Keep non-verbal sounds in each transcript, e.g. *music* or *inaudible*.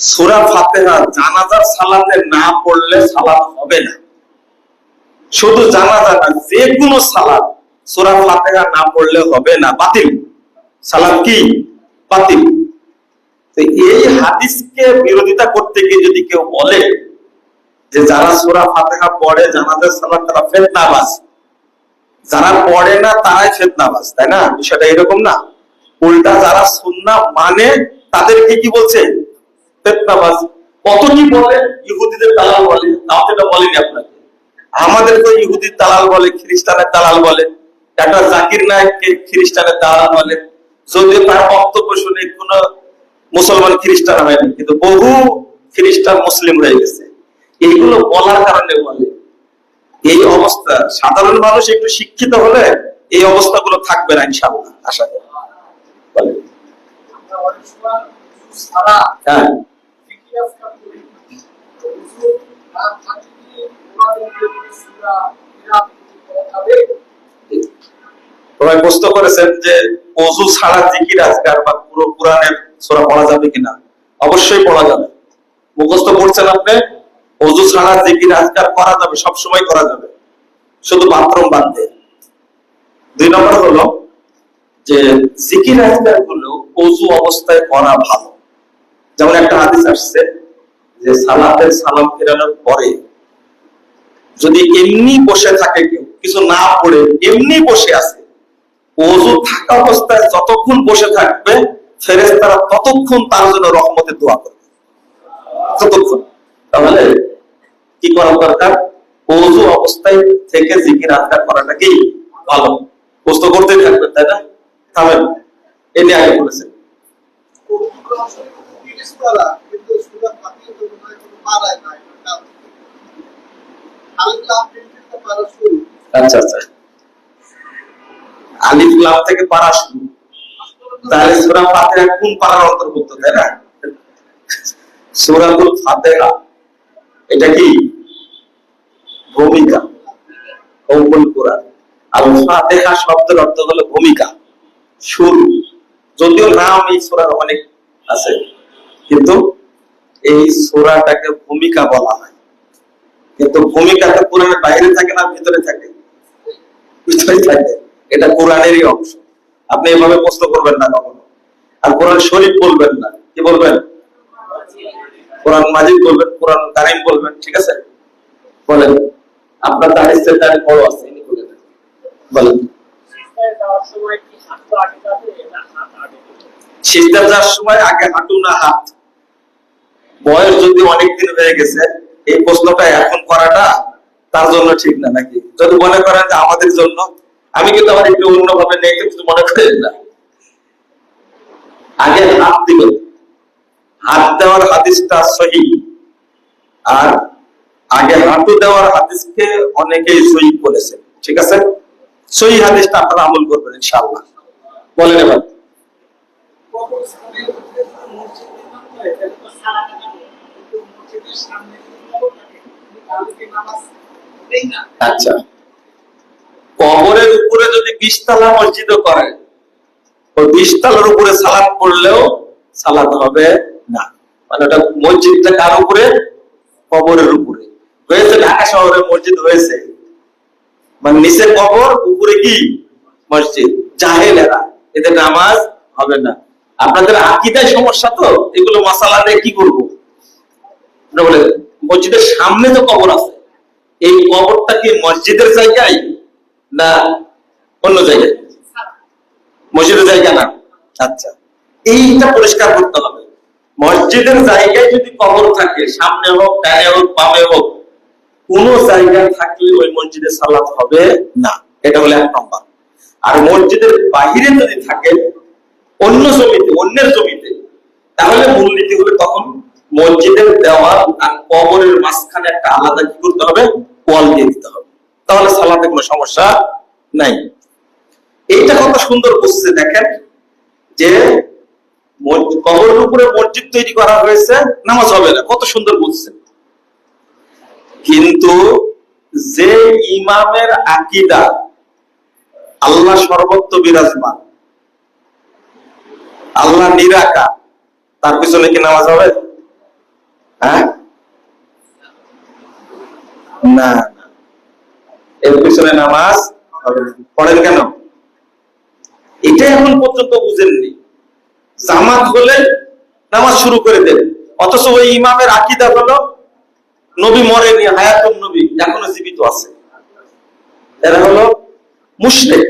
সুরা ফাতেহা জানাজার সালাতে না পড়লে সালাত হবে না। শুধু জানাজা না যে কোনো সালাত সুরা ফাতেহা না পড়লে হবে না, বাতিল। সালাত কি? বাতিল। তো এই হাদিসকে বিরোধিতা করতে গিয়ে যদি কেউ বলে যে যারা সুরা ফাতেহা পড়ে, জানাজার সালাত, তারা ফেতনাবাজ। যারা পড়ে না, তারাই ফেতনাবাজ, তাই না? বিষয়টা এরকম না। উল্টা যারা সুন্না মানে তাদেরকে কি বলছে? ফেতনাবাজ কত কি বলে ইহুদিদের দালাল বলে? তাও বলেনি আপনাকে। দালাল বলে, খ্রিস্টানের দালাল বলে। জাকির নায়ককে খ্রিস্টানের দালাল বলে। তার বক্তব্য শুনে মুসলমান খ্রিস্টান হয়নি, কিন্তু বহু খ্রিস্টান মুসলিম হয়ে গেছে। এইগুলো বলার কারণে বলে। এই অবস্থা, সাধারণ মানুষ একটু শিক্ষিত হলে এই অবস্থাগুলো থাকবে না, ইনশাআল্লাহ। আশা করি। হ্যাঁ ইতিহাস কাটতে নাম থাকে কি ওনাদের সুরা বিরাট হবে সবাই প্রশ্ন করেছেন যে অজু ছাড়া জিকির আজকার বা পুরো কোরআনের সূরা পড়া যাবে কিনা? অবশ্যই পড়া যাবে। মুখস্থ করছেন আপনি? অজু ছাড়া জিকির আজকার করা যাবে সব সময় করা যাবে। শুধু বাথরুম দিয়ে দুই নম্বর হলো যে জিকির আজকারগুলো অজু অবস্থায় করা ভালো। যেমন একটা হাদিস আসছে যে সালাতের সালাম ফেরানোর পরে যদি এমনি বসে থাকে কেউ, কিছু না পড়ে এমনি বসে আছে ওযু থাকা অবস্থায় যতক্ষণ বসে থাকবে, ফেরেশতারা ততক্ষণ তার জন্য রহমতের দোয়া করবে। ততক্ষণ। তাহলে কি করা দরকার? ওযু অবস্থায় থেকে জিকির আজকার করাটা কি? ভালো। প্রশ্ন করতেই থাকবেন তাই না? থামেন। এ নিয়ে আগে বলেছেন। কিন্তু সুরা পাঠিয়ে তো মনে হয় কোনো মারায় না এটা কাজ আল্লাহ কিন্তু পারা শুরু আচ্ছা আচ্ছা আলিফ লাম থেকে পারা শুরু। তাহলে সূরা কোন পারার অন্তর্ভুক্ত, তাই না? সূরাতুল এটা কি? ভূমিকা। অঙ্কুল কোরআন। আর শব্দের অর্থ হলো ভূমিকা, শুরু। যদিও নাম এই সূরার অনেক আছে, কিন্তু এই সূরাটাকে ভূমিকা বলা হয়। কিন্তু ভূমিকা তো কোরআনের বাইরে থাকে না, ভিতরে থাকে? ভিতরে থাকে। এটা কোরআনেরই অংশ। আপনি এভাবে প্রশ্ন করবেন না কখনো। আর কোরআন শরীফ বলবেন না। কি বলবেন? কোরআন মাজিদ বলবেন, কোরআন কারিম বলবেন, ঠিক আছে? বলেন, আপনার তাহিসের তার বড় আছে বলেন। সিজদা সময় আগে হাঁটু না হাত বয়স যদি অনেক দিন হয়ে গেছে, এই প্রশ্নটা এখন করাটা তার জন্য ঠিক না নাকি? যদি মনে করেন যে আমাদের জন্য আমি কিন্তু আমার একটু অন্যভাবে নেই কিন্তু মনে করেন না। আগে হাত দিবেন। হাত দেওয়ার হাদিসটা সহি। আর আগে হাঁটু দেওয়ার হাদিসকে অনেকেই সহি বলেছে ঠিক আছে? সহি হাদিসটা আপনারা আমল করবেন ইনশাআল্লাহ। বলেন এবার। আচ্ছা। কবরের উপরে যদি বিশতলা মসজিদও করে ওই বিশতলার উপরে সালাদ পড়লেও সালাদ হবে না। মানে ওটা মসজিদটা কার উপরে? কবরের উপরে। হয়েছে, ঢাকা শহরে মসজিদ হয়েছে। মানে নিচে কবর, উপরে কি? মসজিদ। জাহেলেরা এতে নামাজ হবে না। আপনাদের আকিদায় সমস্যা তো? এগুলো মশালা দিয়ে কি করব? মসজিদের সামনে তো কবর আছে। এই কবরটা কি মসজিদের জায়গায়? না, অন্য জায়গায়? মসজিদের জায়গা না? আচ্ছা। এইটা পরিষ্কার করতে হবে। মসজিদের জায়গায় যদি কবর থাকে, সামনে হোক, ডানে হোক, বামে হোক, কোন জায়গায় থাকলে ওই মসজিদে সালাত হবে না। এটা হলো এক নম্বর। আর মসজিদের বাহিরে যদি থাকে অন্য জমিতে, অন্যের জমিতে, তাহলে মূলনীতি হবে তখন মসজিদের দেওয়াল আর কবরের মাঝখানে একটা আলাদা কি করতে হবে? ওয়াল দিয়ে দিতে হবে। তাহলে সালাতে কোনো সমস্যা নাই। এইটা কত সুন্দর বুঝছে, দেখেন, যে কবরের উপরে মসজিদ তৈরি করা হয়েছে, নামাজ হবে না, কত সুন্দর বুঝছে। কিন্তু যে ইমামের আকিদা আল্লাহ সর্বত্র বিরাজমান, আল্লাহ নিরাকা তার পিছনে কি নামাজ হবে? হ্যাঁ? না। এর পিছনে নামাজ পড়েন কেন? এটা এখন পর্যন্ত বুঝেননি। জামাত হলে নামাজ শুরু করে দেন। অথচ ওই ইমামের আকিদা হলো নবী মরেনি নবী এখনও জীবিত আছে। এরা হলো মুশরিক।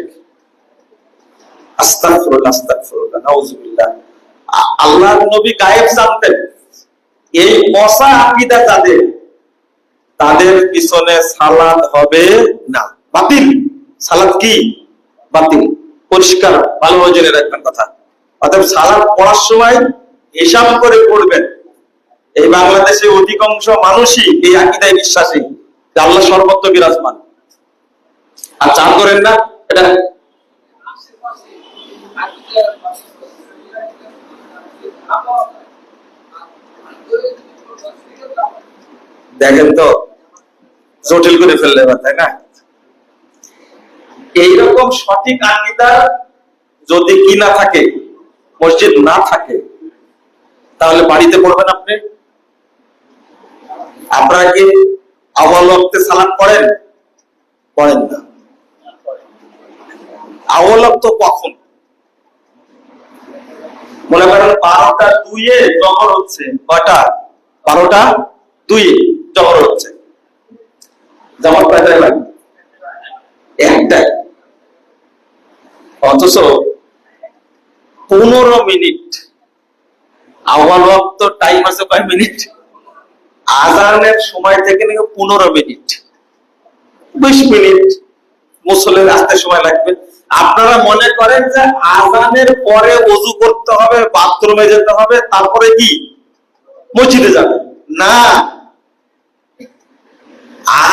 আস্তাগফিরুল্লাহ আস্তাগফিরুল্লাহ নাউজুবিল্লাহ। আল্লাহর নবী গায়েব জানতেন। এই পচা আকিদা যাদের তাদের পিছনে সালাদ হবে না। বাতিল। সালাদ কি? বাতিল। পরিষ্কার ভালোভাবে জেনে রাখবেন কথা। অর্থাৎ সালাদ পড়ার সময় হিসাব করে পড়বেন। এই বাংলাদেশে অধিকাংশ মানুষই এই আকিদায় বিশ্বাসী। যে আল্লাহ সর্বত্র বিরাজমান। আর চান করেন না? এটা দেখেন তো? জটিল করে ফেললে এবার, তাই না? এইরকম সঠিক আকিদা যদি কি না থাকে মসজিদ না থাকে তাহলে বাড়িতে পড়বেন আপনি? আপনারা কি আওয়ালক্তে সালাদ পড়েন? পড়েন না। আওয়ালক্ত কখন? মনে করেন বারোটা দুইয়ে জহর হচ্ছে কয়টা? বারোটা দুইয়ে জহর হচ্ছে। জহর কয়টায় লাগে একটাই অথচ পনেরো মিনিট ওয়াক্ত টাইম আছে কয় মিনিট? আজানের সময় থেকে পনেরো মিনিট। বিশ মিনিট মুসলের আসতে সময় লাগবে। আপনারা মনে করেন যে আজানের পরে অজু করতে হবে, বাথরুমে যেতে হবে, তারপরে কি? মসজিদে যাবে না।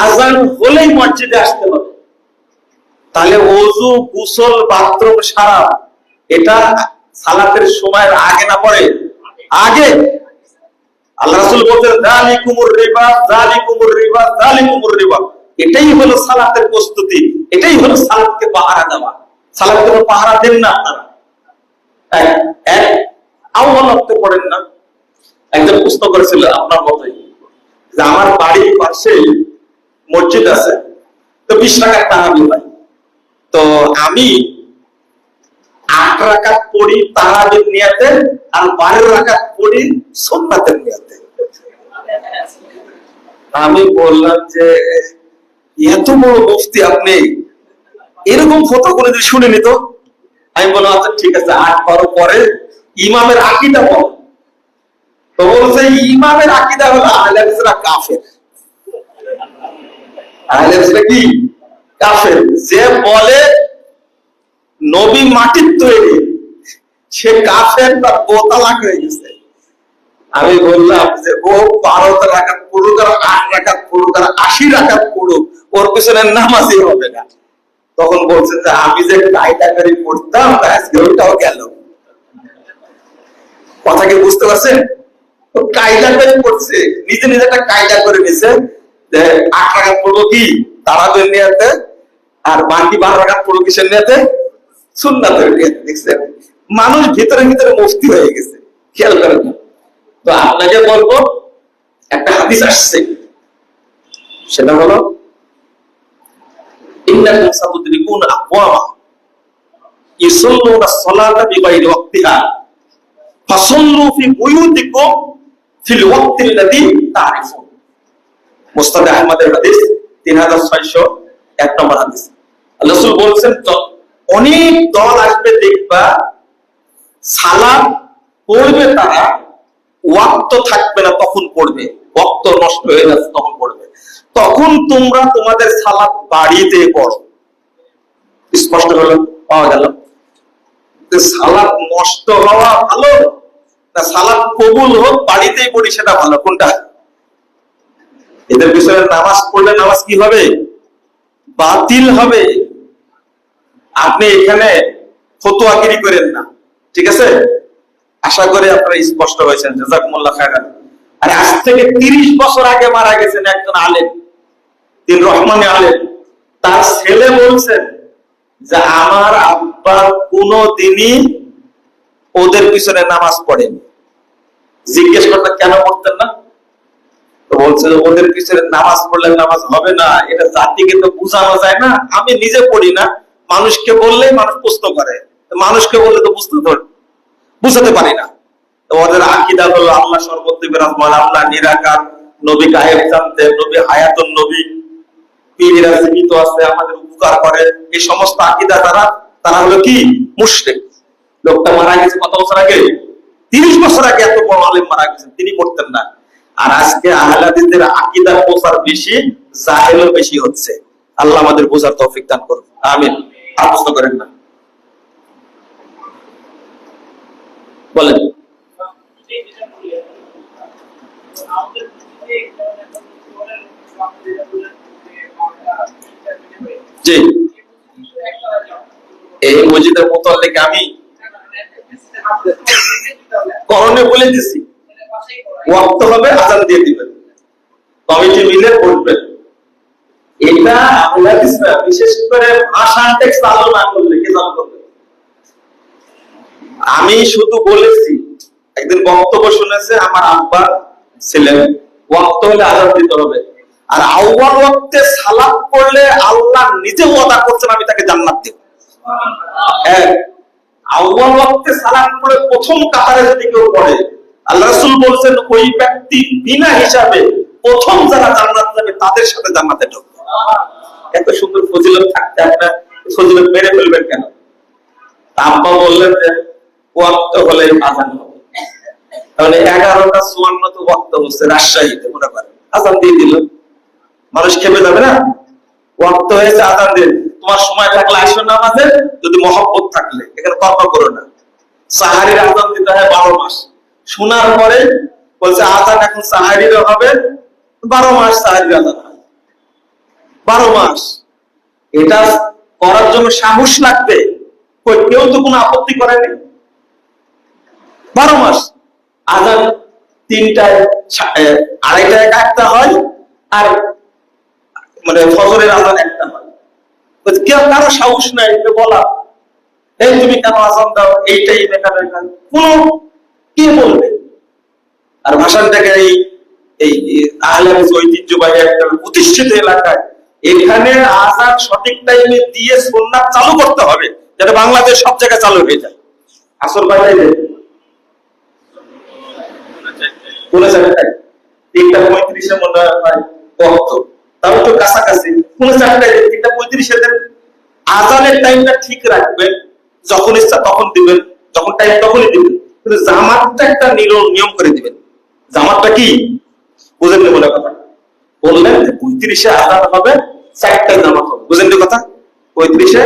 আজান হলেই মসজিদে আসতে হবে। তাহলে গুসল, বাথরুম সারা, এটা সালাতের সময়ের আগে না আগে। আল্লাহ বলতেন, যালিকুমুর রিবা যালিকুমুর রিবা যালিকুমুর রিবা। এটাই হলো সালাতের প্রস্তুতি, এটাই হলো সালাতকে পাহারা দেওয়া। সালাতকে পাহারা দেন না আপনারা। এক আহ্বান অর্থ করেন না। একজন প্রশ্ন করেছিল আপনার মতোই, যে আমার বাড়ির পাশেই মসজিদ আছে, তো বিশ টাকার তারাবি হয় তো আমি আট রাকাত পড়ি নিয়াতে আর বারো রাকাত পড়ি সোমনাথের নিয়াতে। আমি বললাম যে, এত বড় মুফতি আপনি। এরকম ফটো কোনোদিন শুনিনি তো? আমি বললাম আচ্ছা ঠিক আছে, আট বারো পরে ইমামের আকিদা বল। তো বলছে, ইমামের আকিদা হলো আহলাদিসরা কাফের। কি? কাফের। যে বলে নবী মাটির তৈরি, সে কাফের হয়ে গেছে। আমি বললাম যে, ও বারো আট আশি ওর পিছনে নামাজই হবে না। তখন বলছে যে আমি যে কায়দা করে পড়তাম আজকে ওইটাও গেল। কথা কি বুঝতে পারছেন? কায়দা করে পড়ছে, নিজে নিজে একটা কায়দা করে নিছে। যে আট রাখাত পড়ব কি? তারাদের নিয়েতে আর বাকি বারো কিসের সুন্নাতের দেখছেন? মানুষ ভিতরে ভিতরে মুফতি হয়ে গেছে। খেয়াল করেন। তো আপনাকে বলব, একটা হাদিস আসছে। সেটা হলো ইন্নাকুম সাতুদরিকুন আকওয়ামা ইউসাল্লুনা সলাতা বিগাইরি ওয়াক্তিহা ফাসাল্লু ফি বুয়ুতিকুম ফিল ওয়াক্তিল্লাযী তারিফুন। মুস্তাদ আহমদের হাদিস 3600 এক নম্বর হাদিস। রাসূল বলছেন অনেক দল আসবে দেখবা, সালাম পড়বে তারা, ওয়াক্ত থাকবে না তখন পড়বে ওয়াক্ত নষ্ট হয়ে যাচ্ছে তখন পড়বে তখন তোমরা তোমাদের সালাদ বাড়িতে পড়ো স্পষ্ট হলো? পাওয়া গেল। সালাদ নষ্ট হওয়া ভালো না সালাদ কবুল হোক, বাড়িতেই পড়ি সেটা ভালো। কোনটা? এদের বিষয়ে নামাজ পড়লে নামাজ কি হবে? বাতিল হবে। আপনি এখানে ফতোয়াগিরি করেন না। ঠিক আছে? আশা করি আপনারা স্পষ্ট হয়েছেন। জাজাকুমুল্লাহ খায়রান। আর আজ থেকে তিরিশ বছর আগে মারা গেছেন একজন আলেম। তিন রহমানে আলেম। তার ছেলে বলছেন যে, আমার আব্বা কোনো দিনই ওদের পিছনে নামাজ পড়েনি। জিজ্ঞেস করতে কেন পড়তেন না? বলছে, ওদের পিছনে নামাজ পড়লে নামাজ হবে না। এটা জাতিকে তো বোঝানো যায় না। আমি নিজে পড়ি না। মানুষকে বললেই মানুষ প্রশ্ন করে। মানুষকে বললে তো বুঝতে ধর বুঝাতে পারি না। ওদের আকিদা হলো, আল্লাহ সর্বত্র বিরাজমান, আল্লাহ নিরাকার, নবী গায়েব জানতে, নবী হায়াতুন নবী। পীরেরা জীবিত আছে, আমাদের উপকার করে। এই সমস্ত আকিদা তারা তারা হলো কি? মুশরিক। লোকটা মারা গেছে কত বছর আগে? তিরিশ বছর আগে এত বড় আলেম মারা গেছেন তিনি করতেন না। আর আজকে আহলাদিসদের আকিদার প্রচার বেশি জাহেলও বেশি হচ্ছে। আল্লাহ আমাদের বোঝার তৌফিক দান করুন। আমিন। আর প্রশ্ন করেন না। বলেন। জি। এই মসজিদের মোতাল্লিকে আমি? *laughs* করণে বলে দিছি। ওয়াক্ত হবে, আজান দিয়ে দিবেন। কমিটি মিলে বলবেন এটা আমরা বিশেষ করে ভাষা টেক্সট চালু না করলে কে করবে আমি শুধু বলেছি, একদিন বক্তব্য শুনেছে আমার আব্বা ছিলেন, ওয়াক্ত হলে আজান দিতে হবে। আর আউ্বাল ওয়াক্তে সালাম করলে আল্লাহ নিজে ওয়াদা করছেন, আমি তাকে জান্নাত দেব। এক আউ্বাল ওয়াক্তে সালাম করে প্রথম কাতারে যদি কেউ পড়ে আল্লাহ ওই ব্যক্তি বিনা হিসাবে প্রথম যারা জান্নাত যাবে তাদের সাথে জান্নাতে ঢুকবে। এত সুন্দর ফজিলত থাকতে আপনার ফজিলত মেরে ফেলবেন কেন? আব্বা বললেন যে, ওয়াক্ত হলে আজান হবে। তাহলে এগারোটা তো ওয়াক্ত হচ্ছে রাজশাহীতে মনে করেন। আজান দিয়ে দিল। মানুষ খেপে যাবে না? ওয়াক্ত হয়েছে, আজান দিয়ে তোমার সময় থাকলে আসো আমাদের যদি মহব্বত থাকলে, এখানে তর্ক করো না। সাহারির আজান দিতে হয় বারো মাস। শোনার পরে বলছে, আজান এখন সাহারির হবে। বারো মাস সাহারির আজান। বারো মাস। এটা করার জন্য সাহস লাগবে। কেউ তো কোনো আপত্তি করেনি? বারো মাস। আজান তিনটায় আড়াইটায় একটা হয়, আর মানে ফজরের আজান একটা হয়। কেউ কারও সাহস নাই, বলা। এই তুমি কেন আজান দাও? এইটাই দেখা দেখা কোন কে বলবে? আর ভাষাটাকে এই এই আহলে ঐতিহ্যবাহী একটা প্রতিষ্ঠিত এলাকায় এখানে আজান সঠিক টাইমে দিয়ে সুন্নাত চালু করতে হবে যাতে বাংলাদেশ সব জায়গায় চালু হয়ে যায়। আসল বাজারে দেন আজানের টাইমটা ঠিক রাখবেন, যখন ইচ্ছা তখন দিবেন, যখন টাইম তখনই দিবেন। কিন্তু জামাতটা একটা নিয়ম করে দিবেন। জামাতটা কি? বুঝেন নি বলে কথা। বললেন পঁয়ত্রিশে আজান হবে, চারটায় জামাত হবে। বুঝেন নি কথা? পঁয়ত্রিশে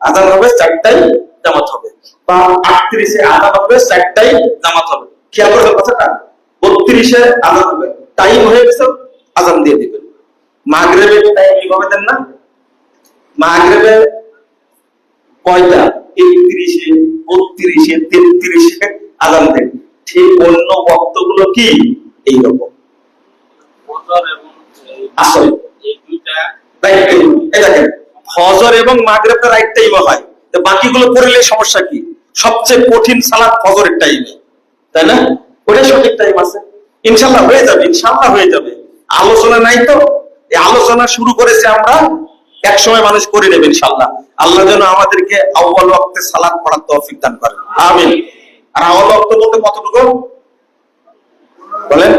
আজান হবে, চারটায় জামাত হবে। বা আটত্রিশে আজান হবে, চারটায় জামাত হবে। খেয়াল করবেন কথাটা। বত্রিশে আজান হবে। টাইম হয়ে গেছে, আজান দিয়ে দিবেন। মাগরেবের টাইম এইভাবে দেন না? মাগরেবে কয়টা? একত্রিশে, বত্রিশে, তেত্রিশে আজান দেন ঠিক অন্য বক্তগুলো কি? এইরকম। আসলে। রাইট টাইম এই ফজর এবং মাগরিবটা রাইট টাইমে হয়। তো বাকিগুলো পড়লে সমস্যা কি? সবচেয়ে কঠিন সালাত ফজরের টাইমে তাই না? ওটা সঠিক টাইম আছে। ইনশাল্লাহ হয়ে যাবে ইনশাল্লাহ হয়ে যাবে। আলোচনা নাই তো? এই আলোচনা শুরু করেছে আমরা এক সময় মানুষ করে নেবে ইনশাল্লাহ আল্লাহ যেন আমাদেরকে আউ্বাল ওয়াক্তে সালাত পড়ার তৌফিক দান করেন। আমিন। আর বলতে কতটুকু? বলেন।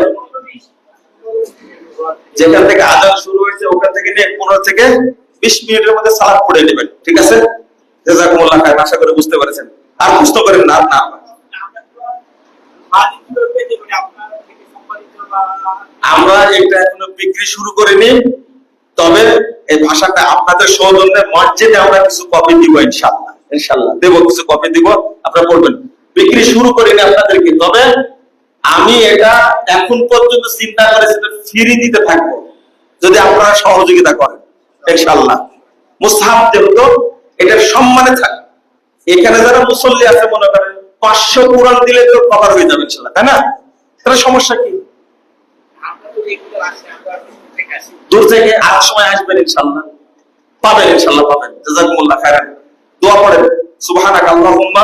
যেখান থেকে আজান শুরু হয়েছে, ওখান থেকে নিয়ে পনেরো থেকে বিশ মিনিটের মধ্যে সালাদ পড়ে নেবেন, ঠিক আছে? জেজাকুমুল্লাহ আশা করে বুঝতে আর না না। আমরা এটা এখনও বিক্রি শুরু করিনি, তবে এই ভাষাটা আপনাদের সৌজন্যে মসজিদে আমরা কিছু কপি দিব ইনশাল্লাহ ইনশাল্লাহ দেবো কিছু কপি দিব, আপনারা পড়বেন। বিক্রি শুরু করিনি আপনাদেরকে। তবে আমি এটা এখন পর্যন্ত চিন্তা করেছি ফিরি দিতে থাকব। যদি আপনারা সহযোগিতা করেন ইনশাল্লাহ মুসাহাব যেহেতু এটার সম্মানে থাকে। এখানে যারা মুসল্লি আছে, মনে করেন, পাঁচশো কোরআন দিলে তো কভার হয়ে যাবে ইনশাল্লাহ তাই না? তাহলে সমস্যা কি? দূর থেকে আর সময় আসবেন ইনশাল্লাহ পাবেন ইনশাল্লাহ পাবেন। জাযাকুমুল্লাহ খাইরান দোয়া সুবহানাকা আল্লাহুম্মা।